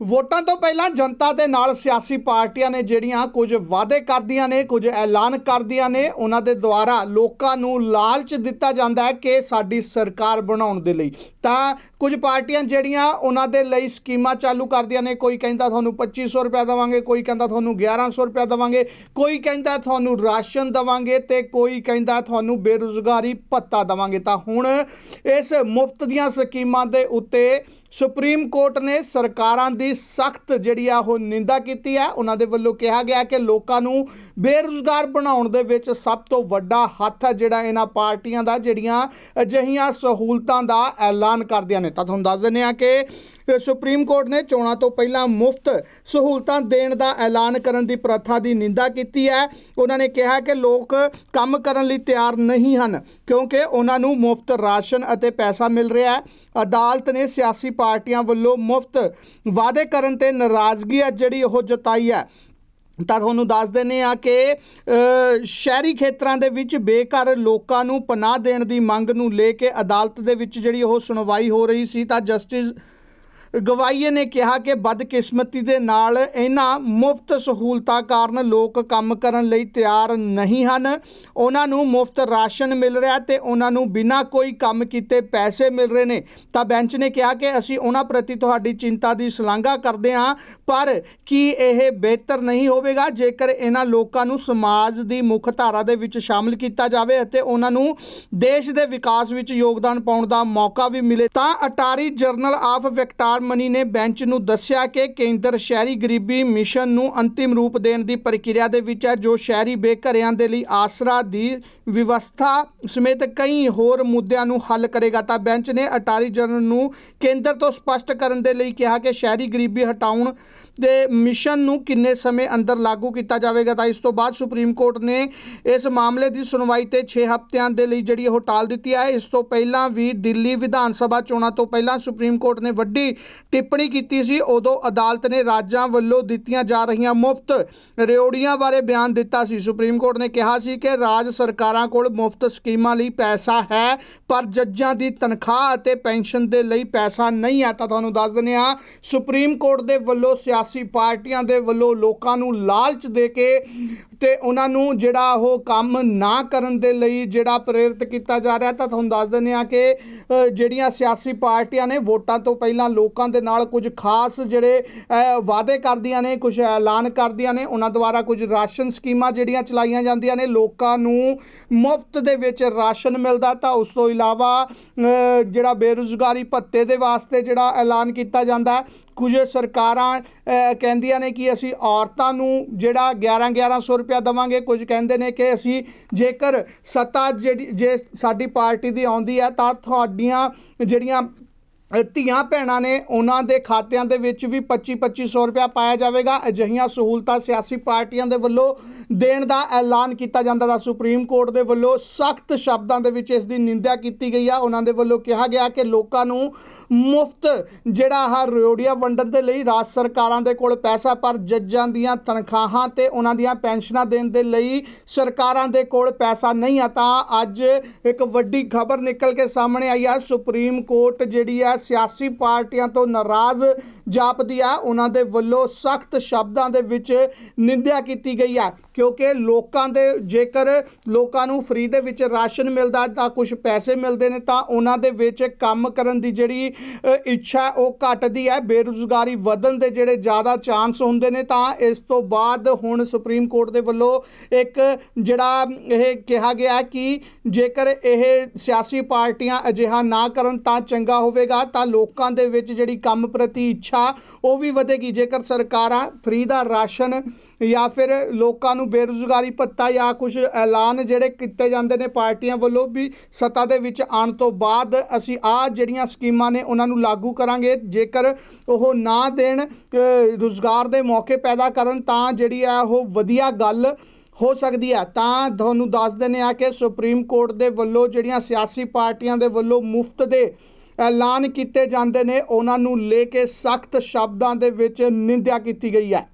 ਵੋਟਾਂ ਤੋਂ ਪਹਿਲਾਂ ਜਨਤਾ ਦੇ ਨਾਲ ਸਿਆਸੀ ਪਾਰਟੀਆਂ ਨੇ ਜਿਹੜੀਆਂ ਕੁਝ ਵਾਅਦੇ ਕਰਦੀਆਂ ਨੇ, ਕੁਝ ਐਲਾਨ ਕਰਦੀਆਂ ਨੇ, ਉਹਨਾਂ ਦੇ ਦੁਆਰਾ ਲੋਕਾਂ ਨੂੰ ਲਾਲਚ ਦਿੱਤਾ ਜਾਂਦਾ ਹੈ ਕਿ ਸਾਡੀ ਸਰਕਾਰ ਬਣਾਉਣ ਦੇ ਲਈ। ਤਾਂ ਕੁਝ ਪਾਰਟੀਆਂ ਜਿਹੜੀਆਂ ਉਹਨਾਂ ਦੇ ਲਈ ਸਕੀਮਾਂ ਚਾਲੂ ਕਰਦੀਆਂ ਨੇ, ਕੋਈ ਕਹਿੰਦਾ ਤੁਹਾਨੂੰ 2500 ਰੁਪਏ ਦੇਵਾਂਗੇ, ਕੋਈ ਕਹਿੰਦਾ ਤੁਹਾਨੂੰ 1100 ਰੁਪਏ ਦੇਵਾਂਗੇ, ਕੋਈ ਕਹਿੰਦਾ ਤੁਹਾਨੂੰ ਰਾਸ਼ਨ ਦੇਵਾਂਗੇ ਤੇ ਕੋਈ ਕਹਿੰਦਾ ਤੁਹਾਨੂੰ ਬੇਰੁਜ਼ਗਾਰੀ ਭੱਤਾ ਦੇਵਾਂਗੇ। ਤਾਂ ਹੁਣ ਇਸ ਮੁਫਤ ਦੀਆਂ ਸਕੀਮਾਂ ਦੇ ਉੱਤੇ ਸੁਪਰੀਮ ਕੋਰਟ ਨੇ ਸਰਕਾਰਾਂ ਦੀ ਸਖਤ ਜਿਹੜੀ ਆ ਉਹ ਨਿੰਦਾ ਕੀਤੀ ਹੈ। ਉਹਨਾਂ ਦੇ ਵੱਲੋਂ ਕਿਹਾ ਗਿਆ ਕਿ ਲੋਕਾਂ ਨੂੰ ਬੇਰੁਜ਼ਗਾਰ ਬਣਾਉਣ ਦੇ ਵਿੱਚ ਸਭ ਤੋਂ ਵੱਡਾ ਹੱਥ ਹੈ ਜਿਹੜਾ ਇਹਨਾਂ ਪਾਰਟੀਆਂ ਦਾ, ਜਿਹੜੀਆਂ ਅਜਿਹੀਆਂ ਸਹੂਲਤਾਂ ਦਾ ਐਲਾਨ ਕਰਦੀਆਂ ਨੇ। ਤਾਂ ਤੁਹਾਨੂੰ ਦੱਸ ਦਿੰਦੇ ਆ ਕਿ ਸੁਪਰੀਮ ਕੋਰਟ ਨੇ ਚੋਣਾਂ ਤੋਂ ਪਹਿਲਾਂ ਮੁਫਤ ਸਹੂਲਤਾਂ ਦੇਣ ਦਾ ਐਲਾਨ ਕਰਨ ਦੀ ਪ੍ਰਥਾ ਦੀ ਨਿੰਦਾ ਕੀਤੀ ਹੈ। ਉਹਨਾਂ ਨੇ ਕਿਹਾ ਕਿ ਲੋਕ ਕੰਮ ਕਰਨ ਲਈ ਤਿਆਰ ਨਹੀਂ ਹਨ, ਕਿਉਂਕਿ ਉਹਨਾਂ ਨੂੰ ਮੁਫਤ ਰਾਸ਼ਨ ਅਤੇ ਪੈਸਾ ਮਿਲ ਰਿਹਾ ਹੈ। ਅਦਾਲਤ ਨੇ ਸਿਆਸੀ ਪਾਰਟੀਆਂ ਵੱਲੋਂ ਮੁਫਤ ਵਾਅਦੇ ਕਰਨ ਤੇ ਨਾਰਾਜ਼ਗੀ ਹੈ ਜਿਹੜੀ ਉਹ ਜਤਾਈ ਹੈ। ਤਾਂ ਤੁਹਾਨੂੰ ਦੱਸ ਦਿੰਨੇ ਆ ਕਿ ਸ਼ਹਿਰੀ ਖੇਤਰਾਂ ਦੇ ਵਿੱਚ ਬੇਘਰ ਲੋਕਾਂ ਨੂੰ ਪਨਾਹ ਦੇਣ ਦੀ ਮੰਗ ਨੂੰ ਲੈ ਕੇ ਅਦਾਲਤ ਦੇ ਵਿੱਚ ਜਿਹੜੀ ਉਹ ਸੁਣਵਾਈ ਹੋ ਰਹੀ ਸੀ, ਤਾਂ ਜਸਟਿਸ ਗਵਾਈਏ ਨੇ ਕਿਹਾ ਕਿ ਬਦਕਿਸਮਤੀ ਦੇ ਨਾਲ ਇਹਨਾਂ ਮੁਫਤ ਸਹੂਲਤਾਂ ਕਾਰਨ ਲੋਕ ਕੰਮ ਕਰਨ ਲਈ ਤਿਆਰ ਨਹੀਂ ਹਨ। ਉਹਨਾਂ ਨੂੰ ਮੁਫਤ ਰਾਸ਼ਨ ਮਿਲ ਰਿਹਾ ਤੇ ਉਹਨਾਂ ਨੂੰ ਬਿਨਾਂ ਕੋਈ ਕੰਮ ਕੀਤੇ ਪੈਸੇ ਮਿਲ ਰਹੇ ਨੇ। ਤਾਂ ਬੈਂਚ ਨੇ ਕਿਹਾ ਕਿ ਅਸੀਂ ਉਹਨਾਂ ਪ੍ਰਤੀ ਤੁਹਾਡੀ ਚਿੰਤਾ ਦੀ ਸ਼ਲਾਘਾ ਕਰਦੇ ਹਾਂ, ਪਰ ਕੀ ਇਹ ਬਿਹਤਰ ਨਹੀਂ ਹੋਵੇਗਾ? ਜੇਕਰ ਇਹਨਾਂ ਲੋਕਾਂ ਨੂੰ ਸਮਾਜ ਦੀ ਮੁੱਖ ਧਾਰਾ ਦੇ ਵਿੱਚ ਸ਼ਾਮਲ ਕੀਤਾ ਜਾਵੇ ਅਤੇ ਉਹਨਾਂ ਨੂੰ ਦੇਸ਼ ਦੇ ਵਿਕਾਸ ਵਿੱਚ ਯੋਗਦਾਨ ਪਾਉਣ ਦਾ ਮੌਕਾ ਵੀ ਮਿਲੇ, ਤਾਂ ਅਟਾਰੀ ਜਰਨਲ ਆਫ ਵਿਕਟਾਰ ਮਨੀ ਨੇ ਬੈਂਚ ਨੂੰ ਦੱਸਿਆ ਕਿ ਕੇਂਦਰ ਸ਼ਹਿਰੀ ਗਰੀਬੀ ਮਿਸ਼ਨ ਨੂੰ ਅੰਤਿਮ ਰੂਪ ਦੇਣ ਦੀ ਪ੍ਰਕਿਰਿਆ ਦੇ ਵਿੱਚ ਹੈ, ਜੋ ਸ਼ਹਿਰੀ ਬੇਘਰਿਆਂ ਦੇ ਲਈ ਆਸਰਾ ਦੀ ਵਿਵਸਥਾ ਸਮੇਤ ਕਈ ਹੋਰ ਮੁੱਦਿਆਂ ਨੂੰ ਹੱਲ ਕਰੇਗਾ। ਤਾਂ ਬੈਂਚ ਨੇ ਅਟਾਰੀ ਜਨਰਲ ਨੂੰ ਕੇਂਦਰ ਤੋਂ ਸਪਸ਼ਟ ਕਰਨ ਦੇ ਲਈ ਕਿਹਾ ਕਿ ਸ਼ਹਿਰੀ ਗਰੀਬੀ ਹਟਾਉਣ ਦੇ ਮਿਸ਼ਨ ਨੂੰ ਕਿੰਨੇ ਸਮੇਂ ਅੰਦਰ ਲਾਗੂ ਕੀਤਾ ਜਾਵੇਗਾ ਤਾਂ ਇਸ ਤੋਂ ਬਾਅਦ ਸੁਪਰੀਮ ਕੋਰਟ ਨੇ ਇਸ ਮਾਮਲੇ ਦੀ ਸੁਣਵਾਈ ਤੇ 6 ਹਫ਼ਤਿਆਂ ਦੇ ਲਈ ਜਿਹੜੀ ਉਹ ਟਾਲ ਦਿੱਤੀ ਹੈ। ਇਸ ਤੋਂ ਪਹਿਲਾਂ ਵੀ ਦਿੱਲੀ ਵਿਧਾਨ ਸਭਾ ਚੋਣਾਂ ਤੋਂ ਪਹਿਲਾਂ ਸੁਪਰੀਮ ਕੋਰਟ ਨੇ ਵੱਡੀ ਟਿੱਪਣੀ ਕੀਤੀ ਸੀ। ਉਦੋਂ ਅਦਾਲਤ ਨੇ ਰਾਜਾਂ ਵੱਲੋਂ ਦਿੱਤੀਆਂ ਜਾ ਰਹੀਆਂ ਮੁਫਤ ਰਿਓੜੀਆਂ ਬਾਰੇ ਬਿਆਨ ਦਿੱਤਾ ਸੀ। ਸੁਪਰੀਮ ਕੋਰਟ ਨੇ ਕਿਹਾ ਸੀ ਕਿ ਰਾਜ ਸਰਕਾਰਾਂ ਕੋਲ ਮੁਫਤ ਸਕੀਮਾਂ ਲਈ ਪੈਸਾ ਹੈ, ਪਰ ਜੱਜਾਂ ਦੀ ਤਨਖਾਹ ਅਤੇ ਪੈਨਸ਼ਨ ਦੇ ਲਈ ਪੈਸਾ ਨਹੀਂ ਹੈ। ਤਾਂ ਤੁਹਾਨੂੰ ਦੱਸ ਦਿੰਦੇ ਹਾਂ, ਸੁਪਰੀਮ ਕੋਰਟ ਦੇ ਵੱਲੋਂ ਸਿਆ ਸਿਆਸੀ ਪਾਰਟੀਆਂ ਦੇ ਵੱਲੋਂ ਲੋਕਾਂ ਨੂੰ ਲਾਲਚ ਦੇ ਕੇ ਤੇ ਉਹਨਾਂ ਨੂੰ ਜਿਹੜਾ ਉਹ ਕੰਮ ਨਾ ਕਰਨ ਦੇ ਲਈ ਜਿਹੜਾ ਪ੍ਰੇਰਿਤ ਕੀਤਾ ਜਾ ਰਿਹਾ ਤਾਂ ਤੁਹਾਨੂੰ ਦੱਸ ਦਿੰਦੇ ਆ ਕਿ ਜਿਹੜੀਆਂ ਸਿਆਸੀ ਪਾਰਟੀਆਂ ਨੇ ਵੋਟਾਂ ਤੋਂ ਪਹਿਲਾਂ ਲੋਕਾਂ ਦੇ ਨਾਲ ਕੁਝ ਖਾਸ ਜਿਹੜੇ ਵਾਅਦੇ ਕਰਦੀਆਂ ਨੇ, ਕੁਝ ਐਲਾਨ ਕਰਦੀਆਂ ਨੇ, ਉਹਨਾਂ ਦੁਆਰਾ ਕੁਝ ਰਾਸ਼ਨ ਸਕੀਮਾਂ ਜਿਹੜੀਆਂ ਚਲਾਈਆਂ ਜਾਂਦੀਆਂ ਨੇ, ਲੋਕਾਂ ਨੂੰ ਮੁਫਤ ਦੇ ਵਿੱਚ ਰਾਸ਼ਨ ਮਿਲਦਾ ਤਾਂ ਉਸ ਤੋਂ ਇਲਾਵਾ ਜਿਹੜਾ ਬੇਰੁਜ਼ਗਾਰੀ ਭੱਤੇ ਦੇ ਵਾਸਤੇ ਜਿਹੜਾ ਐਲਾਨ ਕੀਤਾ ਜਾਂਦਾ ਕੁਝ ਸਰਕਾਰਾਂ ਕਹਿੰਦੀਆਂ ਨੇ ਕਿ ਅਸੀਂ ਔਰਤਾਂ ਨੂੰ ਜਿਹੜਾ 11 1100 ਰੁਪਇਆ ਦੇਵਾਂਗੇ, ਕੁਝ ਕਹਿੰਦੇ ਨੇ ਕਿ ਅਸੀਂ ਜੇਕਰ ਸੱਤਾ ਜਿਹੜੀ, ਜੇ ਸਾਡੀ ਪਾਰਟੀ ਦੀ ਆਉਂਦੀ ਹੈ ਤਾਂ ਤੁਹਾਡੀਆਂ ਜਿਹੜੀਆਂ ਧੀਆਂ ਭੈਣਾਂ ਨੇ ਉਹਨਾਂ ਦੇ ਖਾਤਿਆਂ ਦੇ ਵਿੱਚ ਵੀ 25 2500 ਰੁਪਇਆ ਪਾਇਆ ਜਾਵੇਗਾ। ਅਜਿਹੀਆਂ ਸਹੂਲਤਾਂ ਸਿਆਸੀ ਪਾਰਟੀਆਂ ਦੇ ਵੱਲੋਂ ਦੇਣ ਦਾ ਐਲਾਨ ਕੀਤਾ ਜਾਂਦਾ ਦਾ ਸੁਪਰੀਮ ਕੋਰਟ ਦੇ ਵੱਲੋਂ ਸਖਤ ਸ਼ਬਦਾਂ ਦੇ ਵਿੱਚ ਇਸ ਦੀ ਨਿੰਦਿਆ ਕੀਤੀ ਗਈ ਆ। ਉਹਨਾਂ ਦੇ ਵੱਲੋਂ ਕਿਹਾ ਗਿਆ ਕਿ ਲੋਕਾਂ ਨੂੰ ਮੁਫਤ ਜਿਹੜਾ ਆਹ ਰਿਓੜੀਆਂ ਵੰਡਣ ਦੇ ਲਈ ਰਾਜ ਸਰਕਾਰਾਂ ਦੇ ਕੋਲ ਪੈਸਾ, ਪਰ ਜੱਜਾਂ ਦੀਆਂ ਤਨਖਾਹਾਂ ਤੇ ਉਹਨਾਂ ਦੀਆਂ ਪੈਨਸ਼ਨਾਂ ਦੇਣ ਦੇ ਲਈ ਸਰਕਾਰਾਂ ਦੇ ਕੋਲ ਪੈਸਾ ਨਹੀਂ ਆ। ਤਾਂ ਅੱਜ ਇੱਕ ਵੱਡੀ ਖਬਰ ਨਿਕਲ ਕੇ ਸਾਹਮਣੇ ਆਈ ਆ। ਸੁਪਰੀਮ ਕੋਰਟ ਜਿਹੜੀ ਆ ਸਿਆਸੀ ਪਾਰਟੀਆਂ ਤੋਂ ਨਾਰਾਜ਼ ਜਾਪਦੀ ਆ। ਉਹਨਾਂ ਦੇ ਵੱਲੋਂ ਸਖਤ ਸ਼ਬਦਾਂ ਦੇ ਵਿੱਚ ਨਿੰਦਿਆ ਕੀਤੀ ਗਈ ਆ। ਕਿਉਂਕਿ ਲੋਕਾਂ ਦੇ ਜੇਕਰ ਲੋਕਾਂ ਨੂੰ ਫ੍ਰੀ ਦੇ ਵਿੱਚ ਰਾਸ਼ਨ ਮਿਲਦਾ ਤਾਂ ਕੁਝ ਪੈਸੇ ਮਿਲਦੇ ਨੇ, ਤਾਂ ਉਹਨਾਂ ਦੇ ਵਿੱਚ ਕੰਮ ਕਰਨ ਦੀ ਜਿਹੜੀ ਇੱਛਾ ਉਹ ਘਟਦੀ ਹੈ। ਬੇਰੁਜ਼ਗਾਰੀ ਵਧਣ ਦੇ ਜਿਹੜੇ ਜ਼ਿਆਦਾ ਚਾਂਸ ਹੁੰਦੇ ਨੇ, ਤਾਂ ਇਸ ਤੋਂ ਬਾਅਦ ਹੁਣ ਸੁਪਰੀਮ ਕੋਰਟ ਦੇ ਵੱਲੋਂ ਇੱਕ ਜਿਹੜਾ ਇਹ ਕਿਹਾ ਗਿਆ ਕਿ ਜੇਕਰ ਇਹ ਸਿਆਸੀ ਪਾਰਟੀਆਂ ਅਜਿਹਾ ਨਾ ਕਰਨ ਤਾਂ ਚੰਗਾ ਹੋਵੇਗਾ, ਤਾਂ ਲੋਕਾਂ ਦੇ ਵਿੱਚ ਜਿਹੜੀ ਕੰਮ ਪ੍ਰਤੀ ਇੱਛਾ, ਉਹ ਵੀ ਵਧੇਗੀ। ਜੇਕਰ ਸਰਕਾਰਾਂ ਫ੍ਰੀ ਦਾ ਰਾਸ਼ਨ ਜਾਂ ਫਿਰ ਲੋਕਾਂ ਨੂੰ ਬੇਰੁਜ਼ਗਾਰੀ ਭੱਤਾ ਜਾਂ ਕੁਝ ਐਲਾਨ ਜਿਹੜੇ ਕੀਤੇ ਜਾਂਦੇ ਨੇ ਪਾਰਟੀਆਂ ਵੱਲੋਂ ਵੀ ਸੱਤਾ ਦੇ ਵਿੱਚ ਆਉਣ ਤੋਂ ਬਾਅਦ ਅਸੀਂ ਆ ਜਿਹੜੀਆਂ ਸਕੀਮਾਂ ਨੇ ਉਹਨਾਂ ਨੂੰ ਲਾਗੂ ਕਰਾਂਗੇ। ਜੇਕਰ ਉਹ ਨਾ ਦੇਣ ਰੁਜ਼ਗਾਰ ਦੇ ਮੌਕੇ ਪੈਦਾ ਕਰਨ ਤਾਂ ਜਿਹੜੀ ਆ ਉਹ ਵਧੀਆ ਗੱਲ ਹੋ ਸਕਦੀ ਹੈ। ਤਾਂ ਤੁਹਾਨੂੰ ਦੱਸ ਦਿੰਦੇ ਆ ਕਿ ਸੁਪਰੀਮ ਕੋਰਟ ਦੇ ਵੱਲੋਂ ਜਿਹੜੀਆਂ ਸਿਆਸੀ ਪਾਰਟੀਆਂ ਦੇ ਵੱਲੋਂ ਮੁਫਤ ਦੇ ਐਲਾਨ ਕੀਤੇ ਜਾਂਦੇ ਨੇ, ਉਹਨਾਂ ਨੂੰ ਲੈ ਕੇ ਸਖਤ ਸ਼ਬਦਾਂ ਦੇ ਵਿੱਚ ਨਿੰਦਿਆ ਕੀਤੀ ਗਈ ਹੈ।